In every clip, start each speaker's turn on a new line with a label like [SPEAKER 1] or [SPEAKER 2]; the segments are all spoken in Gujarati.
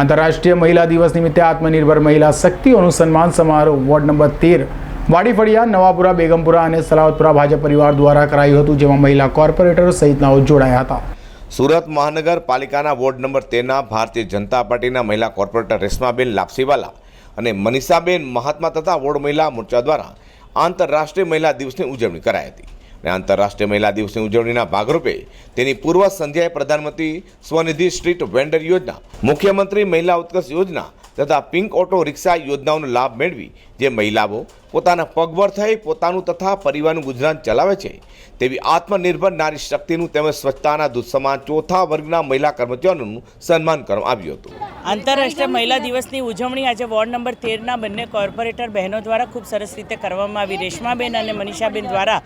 [SPEAKER 1] આંતરરાષ્ટ્રીય મહિલા દિવસ નિમિત્તે આત્મનિર્ભર મહિલા શક્તિઓનું સન્માન સમારોહ વોર્ડ નંબર તેર, વાડીફળિયા, નવાપુરા, બેગમપુરા અને સલાવતપુરા ભાજપ પરિવાર દ્વારા કરાયું હતું, જેમાં મહિલા કોર્પોરેટરો સહિતનાઓ જોડાયા હતા.
[SPEAKER 2] સુરત મહાનગરપાલિકાના વોર્ડ નંબર તેરના ભારતીય જનતા પાર્ટીના મહિલા કોર્પોરેટર રેશમાબેન લાપસીવાલા અને મનીષાબેન મહાત્મા તથા વોર્ડ મહિલા મોરચા દ્વારા આંતરરાષ્ટ્રીય મહિલા દિવસની ઉજવણી કરાઈ હતી. અને આંતરરાષ્ટ્રીય મહિલા દિવસની ઉજવણીના ભાગરૂપે તેની પૂર્વ સંધ્યાએ પ્રધાનમંત્રી સ્વનિધિ સ્ટ્રીટ વેન્ડર યોજના, મુખ્યમંત્રી મહિલા ઉત્કર્ષ યોજના તથા પિંક ઓટો રિક્ષા યોજનાઓનો લાભ મેળવી જે મહિલાઓ પોતાના પગભર થઈ પોતાનું તથા પરિવારનું ગુજરાન ચલાવે છે, તેવી આત્મનિર્ભર નારી શક્તિનું તેમજ સ્વચ્છતાના દુઃસમાન સમાન ચોથા વર્ગના મહિલા કર્મચારીઓનું સન્માન કરવામાં આવ્યું હતું.
[SPEAKER 3] આંતરરાષ્ટ્રીય મહિલા દિવસની ઉજવણી આજે વોર્ડ નંબર તેરના બંને કોર્પોરેટર બહેનો દ્વારા ખૂબ સરસ રીતે કરવામાં આવી. રેશમાબેન અને મનીષાબેન દ્વારા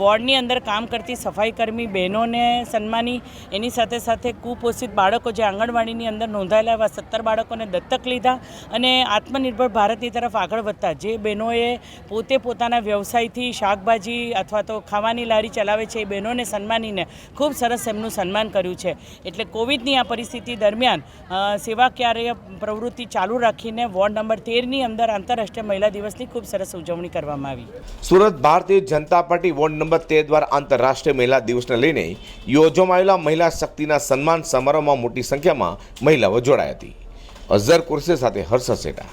[SPEAKER 3] વોર્ડની અંદર કામ કરતી સફાઈ કર્મી બહેનોને સન્માની. એની સાથે સાથે કુપોષિત બાળકો જે આંગણવાડીની અંદર નોંધાયેલા એવા સત્તર બાળકોને દત્તક લીધા અને આત્મનિર્ભર ભારતની તરફ આગળ વધતા. જે બહેનોએ પોતે પોતાના વ્યવસાયથી શાકભાજી અથવા તો ખાવાની લારી ચલાવે છે, એ બહેનોને સન્માનીને ખૂબ સરસ એમનું સન્માન કર્યું છે. એટલે કોવિડની આ પરિસ્થિતિ દરમિયાન સેવાકીય પ્રવૃત્તિ ચાલુ રાખીને વોર્ડ નંબર તેરની અંદર આંતરરાષ્ટ્રીય મહિલા દિવસની ખૂબ સરસ ઉજવણી કરવામાં આવી.
[SPEAKER 2] Surat Bharatiya Janata party ward number તેર દ્વારા આંતરરાષ્ટ્રીય મહિલા દિવસને લઈને યોજવામાં આવેલા મહિલા શક્તિના સન્માન સમારોહમાં મોટી સંખ્યામાં મહિલાઓ જોડાઈ હતી. અઝર કુરશી સાથે હર્ષ સેટા.